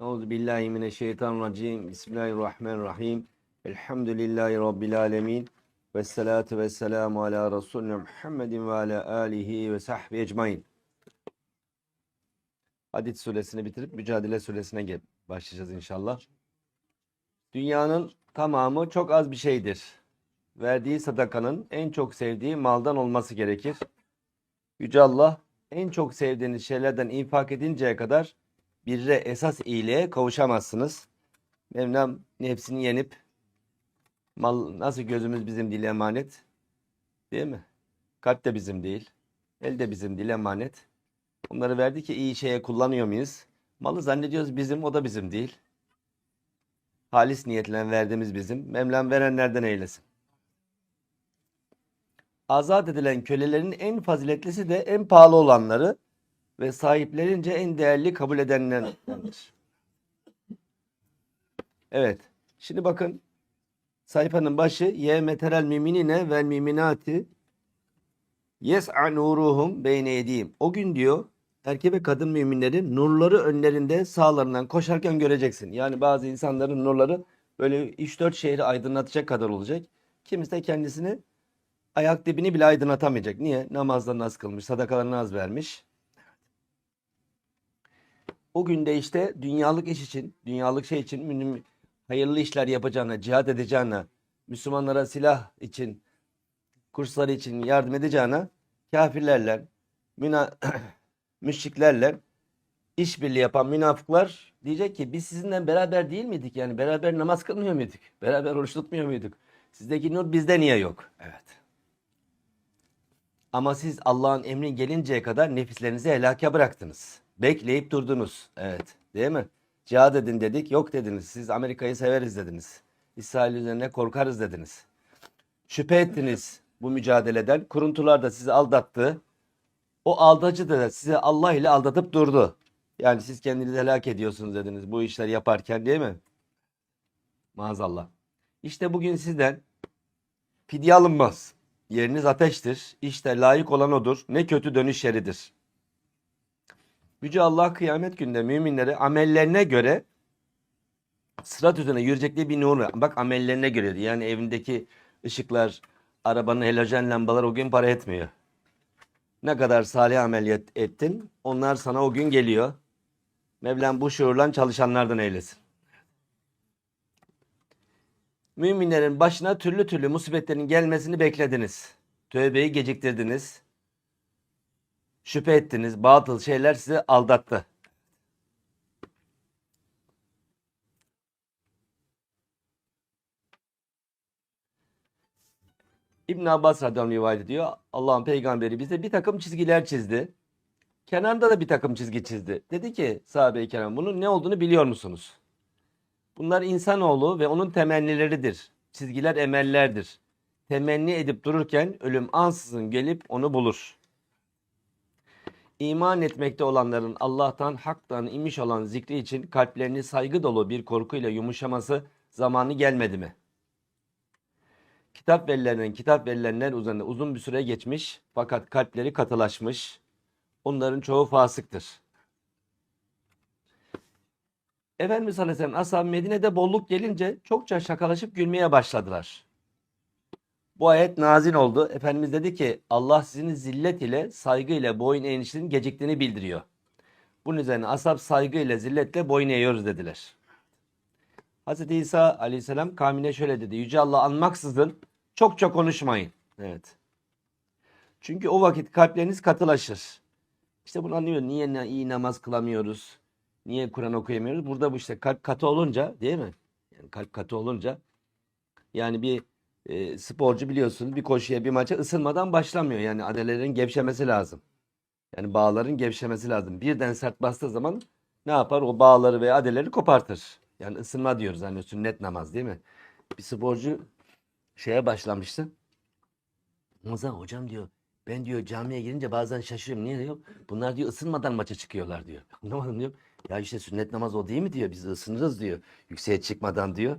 Euzu billahi mineşşeytanirracim. Bismillahirrahmanirrahim. Elhamdülillahi rabbil alamin. Ves salatu vesselamu ala Resulina Muhammedin ve ala alihi ve sahbihi ecmaîn. Hadid suresini bitirip Mücadele suresine başlayacağız inşallah. Dünyanın tamamı çok az bir şeydir. Verdiği sadakanın en çok sevdiği maldan olması gerekir. Yüce Allah en çok sevdiğiniz şeylerden infak edinceye kadar birre esas iyiliğe kavuşamazsınız. Mevlam nefsini yenip mal nasıl gözümüz bizim değil emanet değil mi? Kalp de bizim değil. El de bizim değil emanet. Bunları verdi ki iyi şeye kullanıyor muyuz? Malı zannediyoruz bizim o da bizim değil. Halis niyetle verdiğimiz bizim. Mevlam verenlerden eylesin. Azat edilen kölelerin en faziletlisi de en pahalı olanları ve sahiplerince en değerli kabul edenlerdendir. Evet. Şimdi bakın sayfanın başı ye meteral müminine vel müminati yes'a nuruhum beyne yedihim. O gün diyor erkek ve kadın müminlerin nurları önlerinde sağlarından koşarken göreceksin. Yani bazı insanların nurları böyle 3-4 şehri aydınlatacak kadar olacak. Kimisi de kendisini ayak dibini bile aydınlatamayacak. Niye? Namazlarını az kılmış, sadakalarını az vermiş. O günde işte dünyalık iş için, dünyalık şey için hayırlı işler yapacağına, cihat edeceğine, Müslümanlara silah için, kursları için yardım edeceğine kafirlerle, müna müşriklerle işbirliği yapan münafıklar diyecek ki biz sizinle beraber değil miydik? Yani beraber namaz kılmıyor muyduk? Beraber oruç tutmuyor muyduk? Sizdeki nur bizde niye yok? Evet. Ama siz Allah'ın emri gelinceye kadar nefislerinizi helake bıraktınız. Bekleyip durdunuz. Evet. Değil mi? Cihad edin dedik. Yok dediniz. Siz Amerika'yı severiz dediniz. İsrail üzerine korkarız dediniz. Şüphe ettiniz bu mücadeleden. Kuruntular da sizi aldattı. O aldacı da sizi Allah ile aldatıp durdu. Yani siz kendinizi helak ediyorsunuz dediniz bu işleri yaparken değil mi? Maazallah. İşte bugün sizden fidye alınmaz. Yeriniz ateştir. İşte layık olan odur. Ne kötü dönüş yeridir. Yüce Allah kıyamet günde müminleri amellerine göre sırat üzerine yürüyecekleri bir nur. Bak amellerine göre. diyor. Yani evindeki ışıklar, arabanın halojen lambalar o gün para etmiyor. Ne kadar salih amel et- ettin onlar sana o gün geliyor. Mevlam bu şuurla çalışanlardan eylesin. Müminlerin başına türlü türlü musibetlerin gelmesini beklediniz. Tövbeyi geciktirdiniz. Şüphe ettiniz. Batıl şeyler sizi aldattı. İbn Abbas radıyallahu rivayet ediyor. Allah'ın peygamberi bize bir takım çizgiler çizdi. Kenarda da bir takım çizgi çizdi. Dedi ki sahabe-i kiram bunun ne olduğunu biliyor musunuz? Bunlar insanoğlu ve onun temennileridir. Çizgiler emellerdir. Temenni edip dururken ölüm ansızın gelip onu bulur. İman etmekte olanların Allah'tan haktan imiş olan zikri için kalplerini saygı dolu bir korkuyla yumuşaması zamanı gelmedi mi? Kitap verilenlerin kitap verilenler üzerinde uzun bir süre geçmiş fakat kalpleri katılaşmış. Onların çoğu fasıktır. Efendimiz Aleyhisselam ashab Medine'de bolluk gelince çokça şakalaşıp gülmeye başladılar. Bu ayet nazil oldu. Efendimiz dedi ki Allah sizin zillet ile saygı ile boyun eğişinin geciktiğini bildiriyor. Bunun üzerine ashab saygı ile zilletle boyun eğiyoruz dediler. Hz. İsa aleyhisselam kavmine şöyle dedi. Yüce Allah anmaksızın çok çok konuşmayın. Evet. Çünkü o vakit kalpleriniz katılaşır. İşte bunu anlıyor. Niye iyi namaz kılamıyoruz? Niye Kur'an okuyamıyoruz? Burada bu işte kalp katı olunca değil mi? Yani kalp katı olunca yani bir e, sporcu biliyorsun bir koşuya bir maça ısınmadan başlamıyor. Yani adalelerin gevşemesi lazım. Yani bağların gevşemesi lazım. Birden sert bastığı zaman ne yapar? O bağları ve adeleri kopartır. Yani ısınma diyoruz hani sünnet namaz değil mi? Bir sporcu şeye başlamıştı. Ramazan hocam diyor ben diyor camiye girince bazen şaşırıyorum. Niye diyor? Bunlar diyor ısınmadan maça çıkıyorlar diyor. Anlamadım diyor. Ya işte sünnet namaz o değil mi diyor. Biz ısınırız diyor. Yükseğe çıkmadan diyor.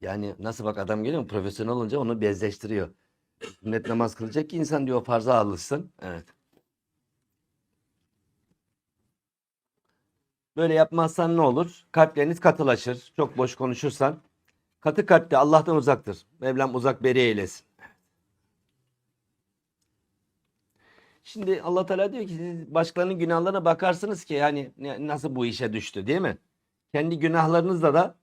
Yani nasıl bak adam geliyor mu? Profesyonel olunca onu bezleştiriyor. Sünnet namaz kılacak ki insan diyor farza alışsın. Evet. Böyle yapmazsan ne olur? Kalpleriniz katılaşır. Çok boş konuşursan. Katı kalpte Allah'tan uzaktır. Mevlam uzak beri eylesin. Şimdi Allah Teala diyor ki siz başkalarının günahlarına bakarsınız ki yani nasıl bu işe düştü değil mi? Kendi günahlarınızla da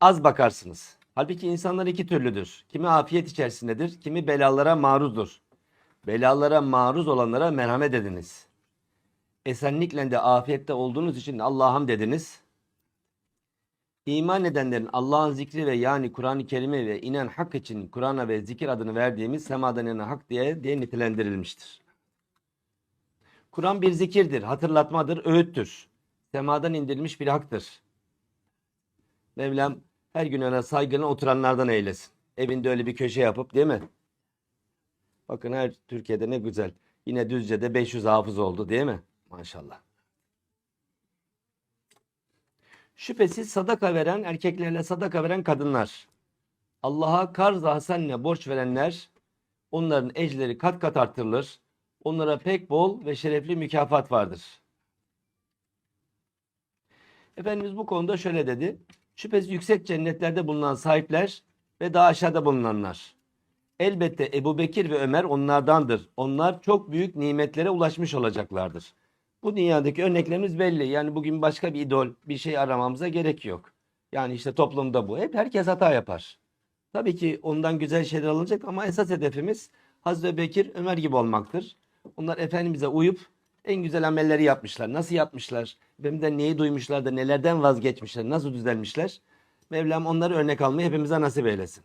az bakarsınız. Halbuki insanlar iki türlüdür. Kimi afiyet içerisindedir, kimi belalara maruzdur. Belalara maruz olanlara merhamet ediniz. Esenlikle de afiyette olduğunuz için Allah'ım dediniz. İman edenlerin Allah'ın zikri ve yani Kur'an-ı Kerim'e ve inen hak için Kur'an'a ve zikir adını verdiğimiz semadan inen hak diye diye nitelendirilmiştir. Kur'an bir zikirdir, hatırlatmadır, öğüttür. Semadan indirilmiş bir haktır. Mevlam her gün ona saygına oturanlardan eylesin. Evinde öyle bir köşe yapıp değil mi? Bakın her Türkiye'de ne güzel. Yine Düzce'de 500 hafız oldu değil mi? Maşallah. Şüphesiz sadaka veren erkeklerle sadaka veren kadınlar. Allah'a karz hasenle borç verenler onların ecleri kat kat artırılır. Onlara pek bol ve şerefli mükafat vardır. Efendimiz bu konuda şöyle dedi. Şüphesiz yüksek cennetlerde bulunan sahipler ve daha aşağıda bulunanlar. Elbette Ebu Bekir ve Ömer onlardandır. Onlar çok büyük nimetlere ulaşmış olacaklardır. Bu dünyadaki örneklerimiz belli. Yani bugün başka bir idol, bir şey aramamıza gerek yok. Yani işte toplumda bu. Hep herkes hata yapar. Tabii ki ondan güzel şeyler alınacak ama esas hedefimiz Hazreti Bekir, Ömer gibi olmaktır. Onlar Efendimiz'e uyup en güzel amelleri yapmışlar. Nasıl yapmışlar? Efendimiz'den neyi duymuşlar da nelerden vazgeçmişler? Nasıl düzelmişler? Mevlam onları örnek almayı hepimize nasip eylesin.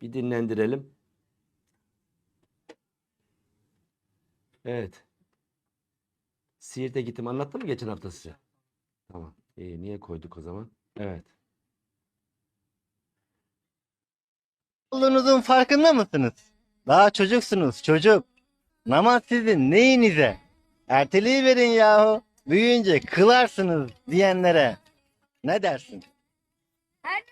Bir dinlendirelim. Evet. Siirt'e gittim. Anlattım mı geçen hafta size? Tamam. İyi, niye koyduk o zaman? Evet. olduğunuzun farkında mısınız? Daha çocuksunuz çocuk. Namaz sizin neyinize? Erteleyiverin yahu. Büyüyünce kılarsınız diyenlere. Ne dersin? Her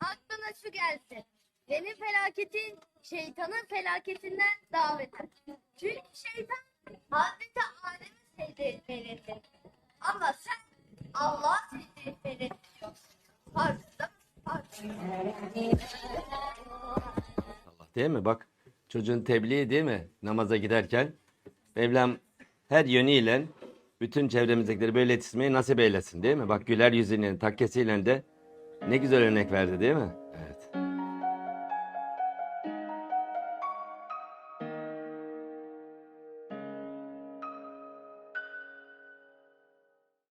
aklına şu gelsin. Benim felaketin şeytanın felaketinden beter. Çünkü şeytan Hazreti Adem'i secde etmelidir. Ama sen Allah'a secde etmelisin. Farkında mısın? Allah değil mi? Bak çocuğun tebliği değil mi? Namaza giderken Mevlam her yönüyle bütün çevremizdekileri böyle yetiştirmeyi nasip eylesin değil mi? Bak güler yüzüyle, takkesiyle de ne güzel örnek verdi değil mi?